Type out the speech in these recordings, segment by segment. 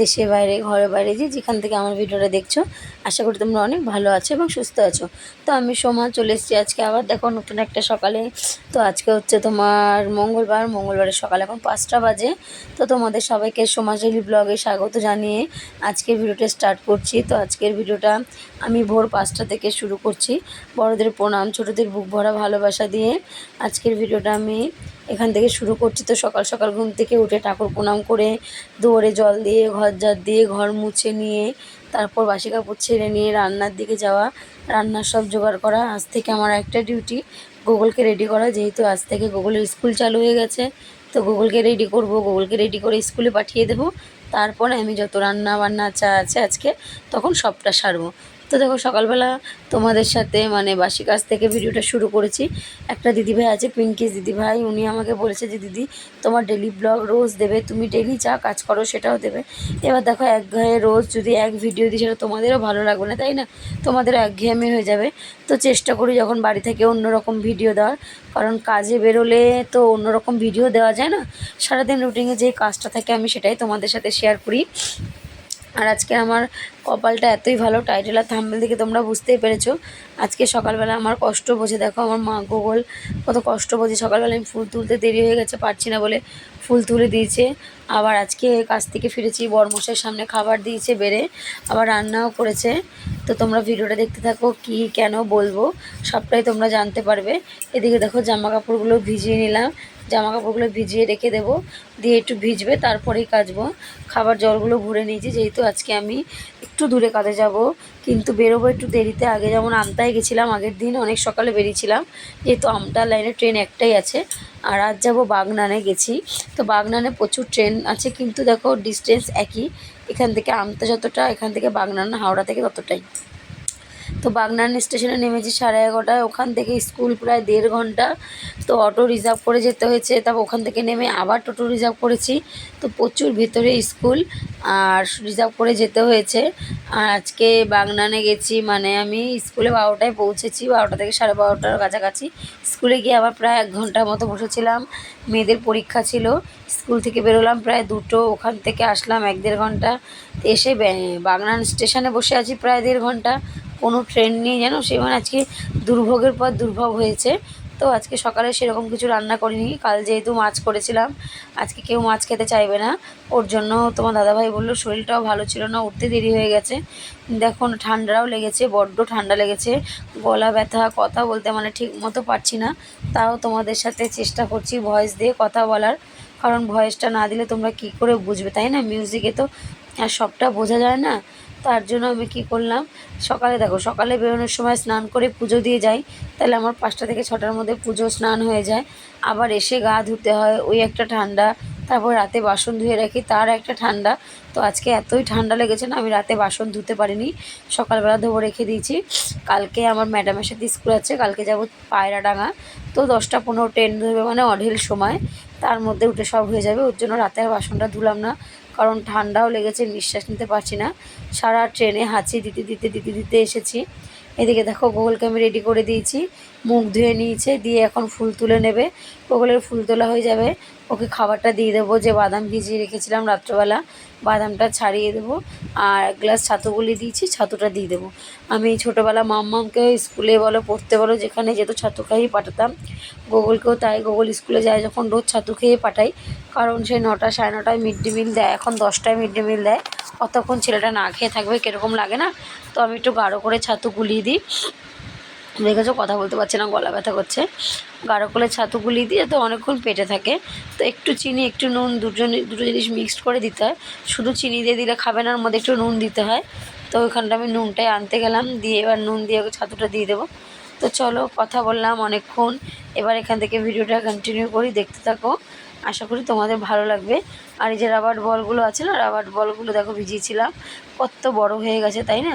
দেশে বাইরে ঘরে বাইরে যে যেখান থেকে আমার ভিডিওটা দেখছ, আশা করি তোমরা অনেক ভালো আছো এবং সুস্থ আছো। তো আমি সোমা চলে এসেছি আজকে আবার, দেখো নতুন একটা সকালে। তো আজকে হচ্ছে তোমার মঙ্গলবার, মঙ্গলবারের সকাল এখন পাঁচটা বাজে। তো তোমাদের সবাইকে সোমাজলি ব্লগে স্বাগত জানিয়ে আজকের ভিডিওটা স্টার্ট করছি। তো আজকের ভিডিওটা আমি ভোর পাঁচটা থেকে শুরু করছি। বড়দের প্রণাম, ছোটদের বুক ভরা ভালোবাসা দিয়ে। আজকের ভিডিওটা আমি এখান থেকে শুরু করছি তো সকাল সকাল ঘুম থেকে উঠে ঠাকুর প্রণাম করে দুয়ারে জল দিয়ে, ঘর জার দিয়ে, ঘর মুছে নিয়ে, তারপর বাসি কাপড় ছেড়ে নিয়ে রান্নার দিকে যাওয়া, রান্নার সব জোগাড় করা। আজ থেকে আমার একটা ডিউটি গুগলকে রেডি করা। যেহেতু আজ থেকে গুগলের স্কুল চালু হয়ে গেছে, তো গুগলকে রেডি করব। গুগলকে রেডি করে স্কুলে পাঠিয়ে দেবো। তারপরে আমি যত রান্না বান্না চা আছে আজকে, তখন সবটা সারবো। তো দেখো, সকালবেলা তোমাদের সাথে মানে বাসি কাজ থেকে ভিডিওটা শুরু করেছি। একটা দিদিভাই আছে পিঙ্কিস দিদিভাই, উনি আমাকে বলেছে যে, দিদি, তোমার ডেলি ব্লগ রোজ দেবে, তুমি ডেলি যা কাজ করো সেটাও দেবে। এবার দেখো, এক ঘায়ে রোজ যদি এক ভিডিও দিই, সেটা তোমাদেরও ভালো লাগবে না, তাই না? তোমাদেরও একঘেয়েমি হয়ে যাবে। তো চেষ্টা করি যখন বাড়ি থেকে অন্যরকম ভিডিও দেওয়ার, কারণ কাজে বেরোলে তো অন্যরকম ভিডিও দেওয়া যায় না? সারাদিন রুটিনে যে কাজটা থাকে, আমি সেটাই তোমাদের সাথে শেয়ার করি। আর আজকে আমার কপালটা এতই ভালো টাইটেল আর থাম্বেল দেখে তোমরা বুঝতেই পেরেছ। আজকে সকালবেলা আমার কষ্ট বোঝে, দেখো আমার মা গোগল, কত কষ্ট বোঝে। সকালবেলা আমি ফুল তুলতে দেরি হয়ে গেছে, পারছি না বলে ফুল তুলে দিয়েছে। আবার আজকে কাজ থেকে ফিরেছি বরমশের সামনে খাবার দিয়েছে বেড়ে, আবার রান্নাও করেছে। তো তোমরা ভিডিওটা দেখতে থাকো, কি, কেন বলব, সবটাই তোমরা জানতে পারবে। এদিকে দেখো জামা কাপড়গুলো ভিজিয়ে নিলাম জামা কাপড়গুলো ভিজিয়ে রেখে দেবো, দিয়ে একটু ভিজবে, তারপরেই কাচবো। খাবার জলগুলো ভরে নিয়েছি, যেহেতু আজকে আমি একটু দূরে কাজে যাব, কিন্তু বেরোবো একটু দেরিতে। আগে যেমন আমতায় গেছিলাম আগের দিন, অনেক সকালে বেরিয়েছিলাম, যেহেতু আমতা লাইনে ট্রেন একটাই আছে, আর আজ যাব বাগনানে গেছি। তো বাগনানে প্রচুর ট্রেন আছে, কিন্তু দেখো ডিস্টেন্স একই, এখান থেকে আমতা যতটা, এখান থেকে বাগনান হাওড়া থেকে ততটাই। তো বাগনান স্টেশনে নেমেছি সাড়ে এগারোটায়। ওখান থেকে স্কুল প্রায় দেড় ঘণ্টা। তো অটো রিজার্ভ করে যেতে হয়েছে। তারপর ওখান থেকে নেমে আবার টোটো রিজার্ভ করেছি। তো প্রচুর ভিতরে স্কুল আর রিজার্ভ করে যেতে হয়েছে। আর আজকে বাগনানে গেছি মানে আমি স্কুলে বারোটায় পৌঁছেছি। বারোটা থেকে সাড়ে বারোটার কাছাকাছি। স্কুলে গিয়ে আবার প্রায় এক ঘণ্টার মতো বসেছিলাম। মেয়েদের পরীক্ষা ছিল। স্কুল থেকে বেরোলাম প্রায় দুটো। ওখান থেকে আসলাম এক দেড় ঘণ্টা। এসে বাগনান স্টেশনে বসে আছি প্রায় দেড় ঘণ্টা। কোনো ট্রেন নেই যেন, সে মানে আজকে দুর্ভোগের পর দুর্ভোগ হয়েছে। তো আজকে সকালে সেরকম কিছু রান্না করিনি, কাল যেহেতু মাছ করেছিলাম, আজকে কেউ মাছ খেতে চাইবে না। ওর জন্য তোমার দাদাভাই বলল, শরীরটাও ভালো ছিল না, উঠতে দেরি হয়ে গেছে। দেখুন ঠান্ডাও লেগেছে, বড্ড ঠান্ডা লেগেছে। গলা ব্যথা, কথা বলতে মানে ঠিক মতো পারছি না। তাও তোমাদের সাথে চেষ্টা করছি ভয়েস দিয়ে কথা বলার। কারণ ভয়েসটা না দিলে তোমরা কি করে বুঝবে, তাই না? মিউজিকে তো আর সবটা বোঝা যায় না। তার জন্য আমি কি করলাম? সকালে দেখো, সকালে বেরোনোর সময় স্নান করে পুজো দিয়ে যাই। তাহলে আমার পাঁচটা থেকে ছটার মধ্যে পুজো স্নান হয়ে যায়। আবার এসে গা ধুতে হয়, ওই একটা ঠান্ডা। তারপর রাতে বাসন ধুয়ে রাখি, তার একটা ঠান্ডা। তো আজকে এতই ঠান্ডা লেগেছে না, আমি রাতে বাসন ধুতে পারিনি। সকালবেলা ধোবো রেখে দিয়েছি। কালকে আমার ম্যাডামের সাথে স্কুল আছে, কালকে যাব পায়রাডাঙ্গা। তো দশটা পনেরো ট্রেন ধরবে মানে অঢেল সময়। তার মধ্যে উঠে সব হয়ে যাবে, ওর জন্য রাতে আর বাসনটা ধুলাম না। কারণ ঠান্ডাও লেগেছে, নিঃশ্বাস নিতে পারছি না। সারা ট্রেনে হাঁচি দিতে দিতে দিতে দিতে এসেছি। এদিকে দেখো গোগলকে আমি রেডি করে দিয়েছি। মুখ ধুয়ে নিয়েছে, দিয়ে এখন ফুল তুলে নেবে। গোগলের ফুল তোলা হয়ে যাবে। ওকে খাবারটা দিয়ে দেবো যে বাদাম ভিজিয়ে রেখেছিলাম রাত্রবেলা। বাদামটা ছাড়িয়ে দেবো। আর এক গ্লাস ছাতু গুলি দিয়েছি, ছাতুটা দিয়ে দেবো। আমি ছোটোবেলা মাম্মামকে স্কুলে বলো, পড়তে বলো, যেখানে যেত ছাতু খাইয়ে পাঠাতাম। গোগলকেও তাই গোগল স্কুলে যায় যখন রোজ ছাতু খেয়ে পাঠাই। কারণ সে নটা সাড়ে নটায় মিড ডে মিল দেয়, এখন দশটায় মিড ডে মিল দেয়। অতক্ষণ ছেলেটা না খেয়ে থাকবে, কীরকম লাগে না? তো আমি একটু গাঢ় করে ছাতু গুলিয়ে দিই। দেখেছ কথা বলতে পারছে না, গলা ব্যথা করছে। গাঢ় করে ছাতু গুলিয়ে দিয়ে তো অনেকক্ষণ পেটে থাকে। তো একটু চিনি, একটু নুন, দুটো দুটো জিনিস মিক্সড করে দিতে হয়। শুধু চিনি দিয়ে দিলে খাবে না মধ্যে একটু নুন দিতে হয়। তো ওইখানটা আমি নুনটাই আনতে গেলাম, দিয়ে এবার নুন দিয়ে ছাতুটা দিয়ে দেবো। তো চলো, কথা বললাম অনেকক্ষণ। এবার এখান থেকে ভিডিওটা কন্টিনিউ করি, দেখতে থাকো। আশা করি তোমাদের ভালো লাগবে। আর এই যে রাবার বলগুলো আছে না রাবার বলগুলো দেখো ভিজিয়েছিলাম। কত বড় হয়ে গেছে, তাই না?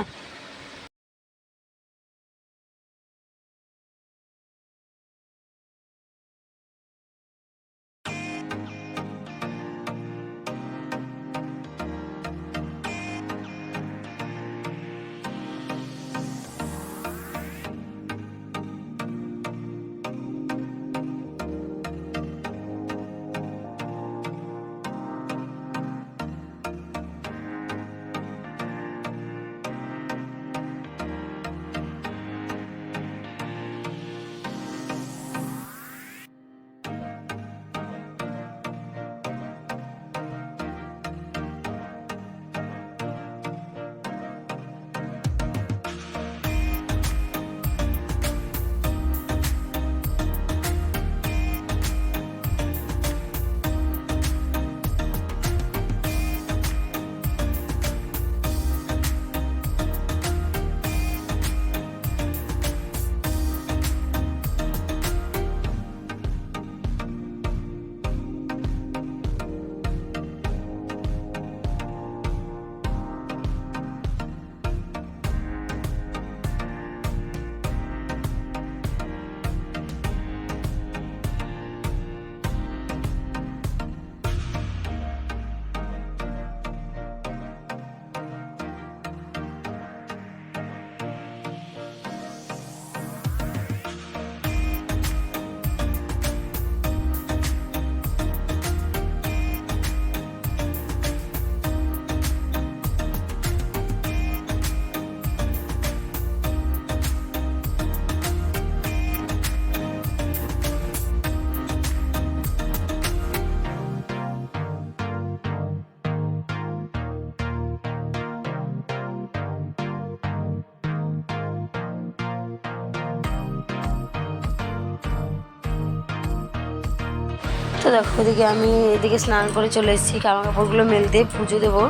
তো দেখো, ওদিকে আমি এদিকে স্নান করে চলে এসেছি জামা কাপড়গুলো মেলতে, পুজো দেবো।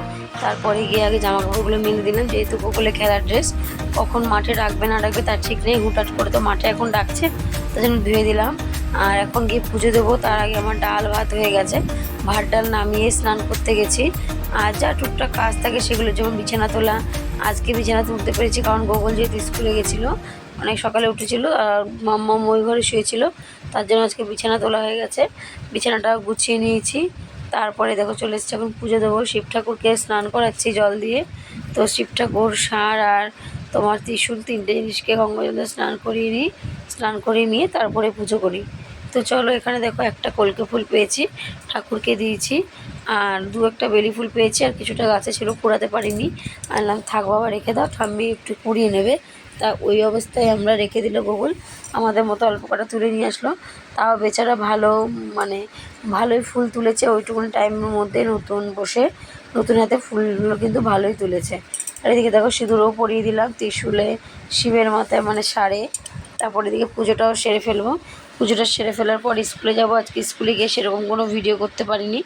তারপরে গিয়ে আগে জামা কাপড়গুলো মেলে দিলাম, যেহেতু গোকুলে খেলার ড্রেস কখন মাঠে রাখবে না রাখবে তার ঠিক নেই, হুটহাট করে তো মাঠে এখন ডাকছে, তার জন্য ধুয়ে দিলাম। আর এখন গিয়ে পুজো দেবো, তার আগে আমার ডাল ভাত হয়ে গেছে। ভাত ডাল নামিয়ে স্নান করতে গেছি। আর যা টুকটাক কাজ থাকে সেগুলো, যেমন বিছানা তোলা, আজকে বিছানা তুলতে পেরেছি, কারণ গোগল যেহেতু স্কুলে গেছিল অনেক সকালে উঠেছিল আর মাম্মা ওই ঘরে শুয়েছিল। তার জন্য আজকে বিছানা তোলা হয়ে গেছে। বিছানাটা গুছিয়ে নিয়েছি। তারপরে দেখো চলে এসেছি এখন পুজো দেবো। শিব ঠাকুরকে স্নান করাচ্ছি জল দিয়ে। তো শিব ঠাকুর, সার আর তোমার ত্রিশূল তিনটে জিনিসকে গঙ্গাজলে স্নান করিয়ে নিই। স্নান করিয়ে নিয়ে তারপরে পুজো করি। তো চলো এখানে দেখো একটা কলকে ফুল পেয়েছি, ঠাকুরকে দিয়েছি। আর দু একটা বেলি ফুল পেয়েছি আর কিছুটা গাছে ছিল কুড়াতে পারিনি। আনলাম, থাক বাবা, রেখে দাও। ঠাম্মি একটু কুড়িয়ে নেবে। তা ওই অবস্থায় আমরা রেখে দিল গোগল আমাদের মতো অল্প কটা তুলে নিয়ে আসলো। তাও বেচারা ভালো মানে ভালোই ফুল তুলেছে। ওইটুকুনি টাইমের মধ্যে নতুন বসে, নতুন হাতে ফুলগুলো কিন্তু ভালোই তুলেছে। আর এদিকে দেখো সিঁদুরও পরিয়ে দিলাম, ত্রিশুলে শিবের মাথায় মানে সারে। তারপর এদিকে পুজোটাও সেরে ফেলব। পুজোটা সেরে ফেলার পর স্কুলে যাব। আজকে স্কুলে গিয়ে সেরকম কোনো ভিডিও করতে পারিনি।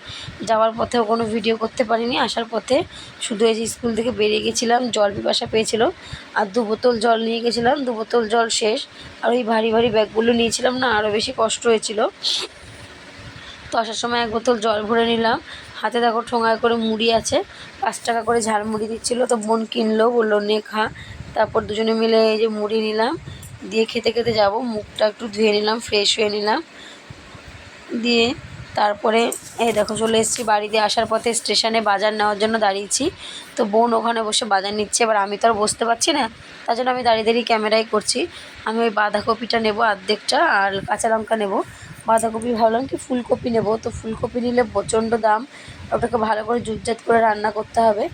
যাওয়ার পথেও কোনো ভিডিও করতে পারিনি। আসার পথে শুধু এই যে স্কুল থেকে বেরিয়ে গেছিলাম, জল পিপাসা পেয়েছিল। আর দু বোতল জল নিয়ে গেছিলাম। দু বোতল জল শেষ। আর ওই ভারী ভারী ব্যাগগুলো নিয়েছিলাম না আরও বেশি কষ্ট হয়েছিল। তো আসার সময় এক বোতল জল ভরে নিলাম। হাতে দেখো ঠোঙায় করে মুড়ি আছে। পাঁচ টাকা করে ঝাল মুড়ি দিচ্ছিল। তো বোন কিনলো, বলল, নে খা। তারপর দুজনে মিলে এই যে মুড়ি নিলাম। দিয়ে খেতে খেতে যাব। মুখটা একটু ধুয়ে নিলাম ফ্রেশ হয়ে নিলাম। দিয়ে তারপরে, এই দেখো চলে এসেছি বাড়িতে। আসার পথে স্টেশনে বাজার নেওয়ার জন্য দাঁড়িয়েছি। তো বোন ওখানে বসে বাজার নিচ্ছে। এবার আমি তো আর বসতে পারছি না, তার জন্য আমি দাঁড়িয়ে দাঁড়িয়ে ক্যামেরাই করছি। আমি ওই বাঁধাকপিটা নেব অর্ধেকটা আর কাঁচা লঙ্কা নেব। বাঁধাকপি ভাবলাম কি ফুলকপি নেব। তো ফুলকপি নিলে প্রচণ্ড দাম। ওটাকে ভালো করে জুটজাট করে রান্না করতে হবে।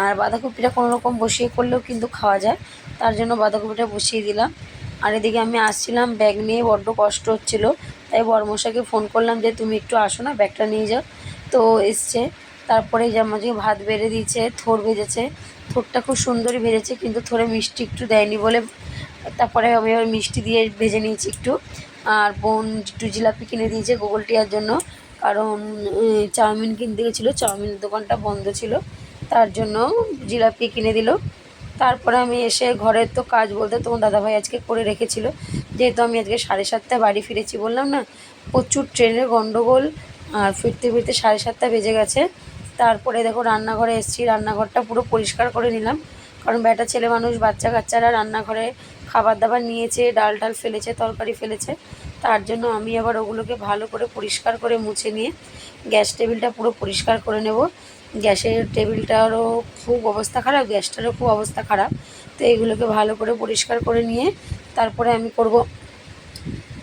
আর বাঁধাকপিটা কোনো রকম বসিয়ে করলেও কিন্তু খাওয়া যায়। তার জন্য বাঁধাকপিটা বসিয়ে দিলাম। আর এদিকে আমি আসছিলাম ব্যাগ নিয়ে বড্ড কষ্ট হচ্ছিল। তাই বড়মশাইকে ফোন করলাম যে, তুমি একটু আসো না, ব্যাগটা নিয়ে যাও। তো এসছে। তারপরে আমাকে ভাত বেড়ে দিয়েছে, থোর ভেজেছে, থোরটা খুব সুন্দরই ভেজেছে, কিন্তু থোরে মিষ্টি একটু দেয়নি বলে তারপরে আমি আবার মিষ্টি দিয়ে ভেজে নিয়েছি একটু। আর বোন একটু জিলাপি কিনে দিয়েছে গোগল টিয়ার জন্য, কারণ চাউমিন কিনতে গেছিল, চাউমিনের দোকানটা বন্ধ ছিল, তার জন্য জিলাপি কিনে দিল। তারপরে আমি এসে ঘরের তো কাজ বলতে তোমার দাদাভাই আজকে করে রেখেছিল। যেহেতু আমি আজকে সাড়ে সাতটায় বাড়ি ফিরেছি বললাম না, প্রচুর ট্রেনের গন্ডগোল, আর ফিরতে ফিরতে সাড়ে সাতটা বেজে গেছে। তারপরে দেখো রান্নাঘরে এসেছি, রান্নাঘরটা পুরো পরিষ্কার করে নিলাম। কারণ বেটা ছেলে মানুষ, বাচ্চা কাচ্চারা রান্নাঘরে খাবার দাবার নিয়েছে, ডাল টাল ফেলেছে, তরকারি ফেলেছে। তার জন্য আমি আবার ওগুলোকে ভালো করে পরিষ্কার করে মুছে নিয়ে গ্যাস টেবিলটা পুরো পরিষ্কার করে নেব। গ্যাসের টেবিলটারও খুব অবস্থা খারাপ, গ্যাসটারও খুব অবস্থা খারাপ। তো এগুলোকে ভালো করে পরিষ্কার করে নিয়ে তারপরে আমি করব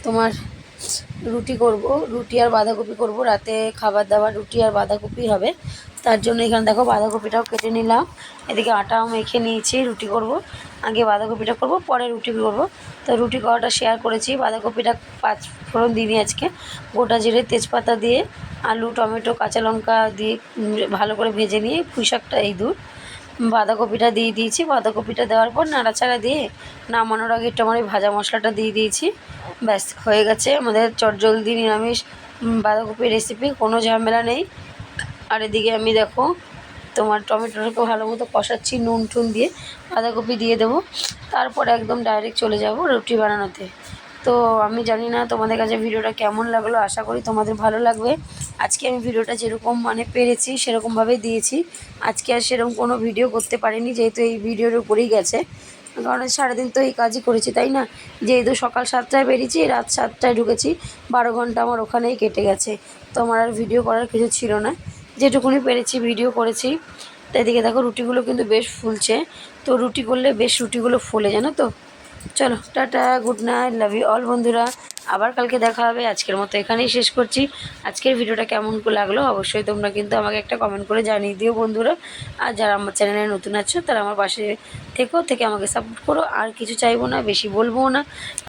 তোমার রুটি করব, রুটি আর বাঁধাকপি করব। রাতে খাবার দাবার রুটি আর বাঁধাকপি হবে। তার জন্য এখানে দেখো বাঁধাকপিটাও কেটে নিলাম। এদিকে আটাও মেখে নিয়েছি, রুটি করব। আগে বাঁধাকপিটা করব, পরে রুটি করব। তো রুটি করাটা শেয়ার করেছি। বাঁধাকপিটা পাঁচ ফোড়ন দিইনি আজকে। গোটা জিরে তেজপাতা দিয়ে আলু, টমেটো, কাঁচা লঙ্কা দিয়ে ভালো করে ভেজে নিয়ে পুঁই শাকটা এই দূর বাঁধাকপিটা দিয়ে দিয়েছি। বাঁধাকপিটা দেওয়ার পর নাড়াচাড়া দিয়ে নামানোর আগে একটু আমার ভাজা মশলাটা দিয়ে দিয়েছি। ব্যাস, হয়ে গেছে। আমাদের চটজলদি নিরামিষ বাঁধাকপির রেসিপি কোনো ঝামেলা নেই। আর এদিকে আমি দেখো, তোমার টমেটোটাকে ভালো মতো কষাচ্ছি নুন টুন দিয়ে। বাঁধাকপি দিয়ে দেবো। তারপর একদম ডাইরেক্ট চলে যাব রুটি বানানোতে। তো আমি জানি না তোমাদের কাছে ভিডিওটা কেমন লাগল, আশা করি তোমাদের ভালো লাগবে। আজকে আমি ভিডিওটা যেরকম মানে পেরেছি, সেরকমভাবেই দিয়েছি। আজকে আর সেরকম কোনো ভিডিও করতে পারিনি, যেহেতু এই ভিডিওর উপরেই গেছে। কারণ সারাদিন তো এই কাজই করেছি, তাই না? যেহেতু সকাল সাতটায় বেরিয়েছি, রাত সাতটায় ঢুকেছি, বারো ঘণ্টা আমার ওখানেই কেটে গেছে। তো আমার আর ভিডিও করার কিছু ছিল না। যেটুকুনি পেরেছি, ভিডিও করেছি। তো এদিকে দেখো, রুটিগুলো কিন্তু বেশ ফুলছে। তো রুটি করলে বেশ রুটিগুলো ফুলে, জানো তো? চলো, tata good night love you all বন্ধুরা। আবার কালকে দেখা হবে, আজকের মতো এখানেই শেষ করছি। আজকের ভিডিওটা কেমন লাগল অবশ্যই তোমরা কিন্তু আমাকে একটা কমেন্ট করে জানিয়ে দিও বন্ধুরা। আর যারা আমার চ্যানেলে নতুন আছো, তারা আমার পাশে থেকেও থেকে আমাকে সাপোর্ট করো। আর কিছু চাইব না, বেশি বলব না।